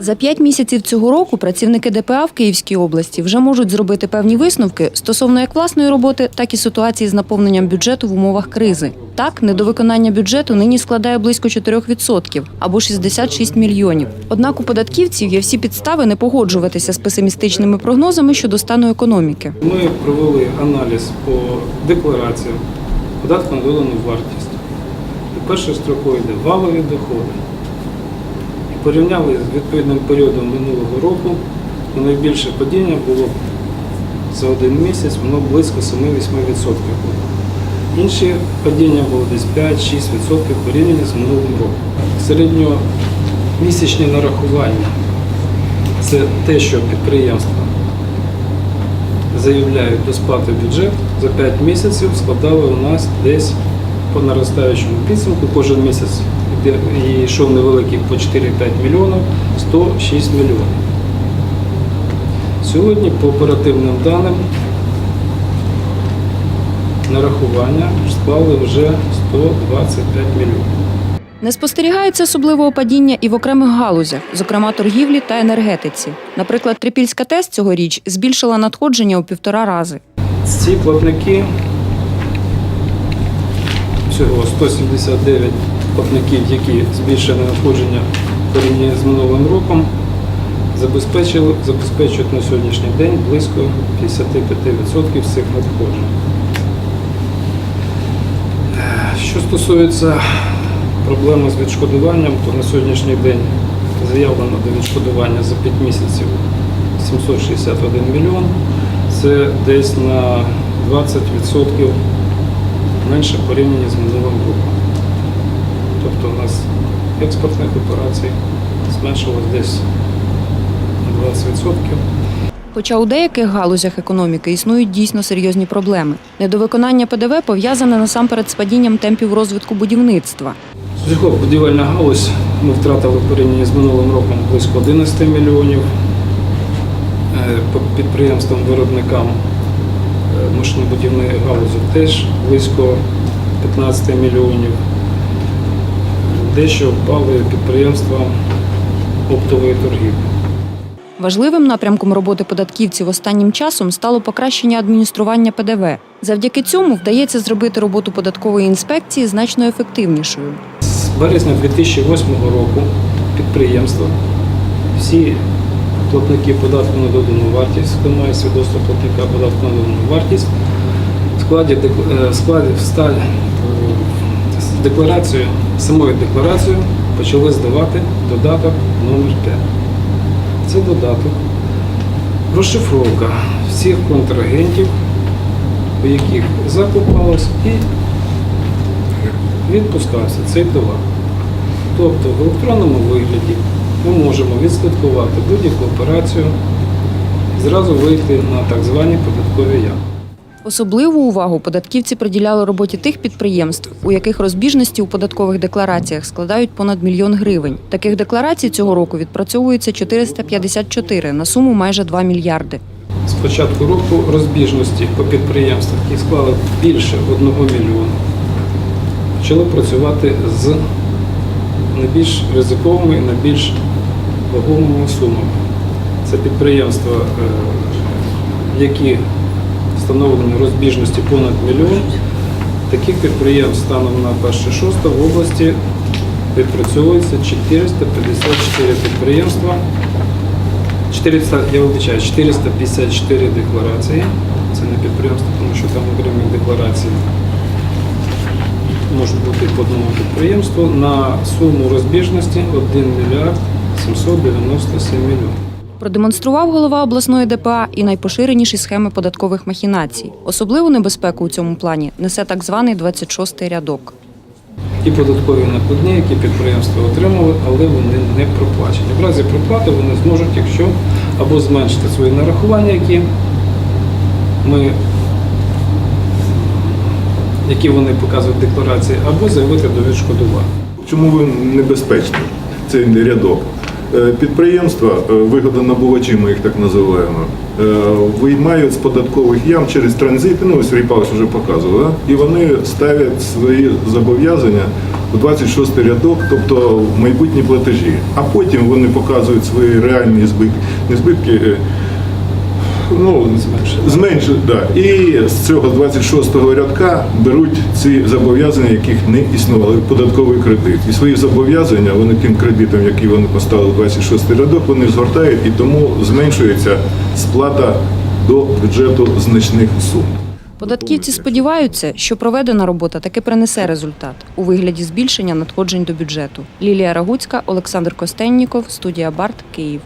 За п'ять місяців цього року працівники ДПА в Київській області вже можуть зробити певні висновки стосовно як власної роботи, так і ситуації з наповненням бюджету в умовах кризи. Так, недовиконання бюджету нині складає близько 4% або 66 мільйонів. Однак у податківців є всі підстави не погоджуватися з песимістичними прогнозами щодо стану економіки. Ми провели аналіз по деклараціям податку на додану вартість. Першою строкою йде валові доходи. Порівняли з відповідним періодом минулого року, то найбільше падіння було за один місяць, воно близько 7-8% було. Інші падіння було десь 5-6% порівняно з минулим роком. Середньомісячні нарахування це те, що підприємства заявляють до сплати бюджет за 5 місяців складали у нас десь по наростаючому підсумку. Кожен місяць і йшов невеликий по 4-5 мільйонів, 106 мільйонів. Сьогодні по оперативним даним нарахування склали вже 125 мільйонів. Не спостерігається особливого падіння і в окремих галузях, зокрема торгівлі та енергетиці. Наприклад, Трипільська ТЕС цьогоріч збільшила надходження у півтора рази. Ці платники, всього 179 платників, які збільшили надходження порівняно з минулим роком, забезпечують на сьогоднішній день близько 55% всіх надходжень. Е, Що стосується проблеми з відшкодуванням, то на сьогоднішній день заявлено до відшкодування за 5 місяців 761 мільйон. Це десь на 20% менше порівняно з минулим роком. Тобто у нас експортних операцій зменшилось десь на 20%. Хоча у деяких галузях економіки існують дійсно серйозні проблеми. Недовиконання ПДВ пов'язане насамперед з падінням темпів розвитку будівництва. Будівельна галузь ми втратили в порівнянні з минулим роком близько 11 мільйонів. Е, По підприємствам, виробникам е, машинобудівної галузі теж близько 15 мільйонів. Дещо впали підприємства оптової торгівлі. Важливим напрямком роботи податківців останнім часом стало покращення адміністрування ПДВ. Завдяки цьому вдається зробити роботу податкової інспекції значно ефективнішою. З березня 2008 року підприємства, всі платники податку на додану вартість, хто має свідоцтво платника податку на додану вартість, в складі, е, в складі в ста- е, з декларацією, самою декларацією почали здавати додаток номер 5. Це додаток, розшифровка всіх контрагентів, у яких закупалось і відпускався цей товар. Тобто в електронному вигляді ми можемо відслідкувати будь-яку операцію, зразу вийти на так звані податкові ями. Особливу увагу податківці приділяли роботі тих підприємств, у яких розбіжності у податкових деклараціях складають понад мільйон гривень. Таких декларацій цього року відпрацьовується 454 на суму майже 2 мільярди. З початку року розбіжності по підприємствах, які склали більше 1 мільйона, почали працювати з найбільш ризиковими і найбільш вагомими сумами. Це підприємства, е, які встановлені розбіжності понад мільйон. Таких підприємств станом на 1.6 в області відпрацьовується 454 підприємства. 400, я вибачаю, 454 декларації. Це не підприємство, тому що там окремі декларації можуть бути по одному підприємству на суму розбіжності 1 мільярд 797 мільйонів. Продемонстрував голова обласної ДПА і найпоширеніші схеми податкових махінацій. Особливу небезпеку у цьому плані несе так званий 26-й рядок. Ті податкові накладні, які підприємства отримали, але вони не проплачені. В разі проплати вони зможуть, якщо або зменшити свої нарахування, які ми які вони показують в декларації, або заявити до відшкодування. Чому він небезпечний, цей рядок? Е, Підприємства, е, вигодонабувачі, ми їх так називаємо, е, виймають з податкових ям через транзит, ну ось Павлович вже показував, і вони ставлять свої зобов'язання у 26 рядок, тобто в майбутні платежі. А потім вони показують свої реальні збитки, не збитки, ну, Зменшили. да. І з цього 26-го рядка беруть ці зобов'язання, яких не існували, податковий кредит. І свої зобов'язання, вони тим кредитом, які вони поставили в 26 рядок, вони згортають і тому зменшується сплата до бюджету значних сум. Податківці сподіваються, що проведена робота таки принесе результат у вигляді збільшення надходжень до бюджету. Лілія Рагуцька, Олександр Костенніков, студія Барт, Київ.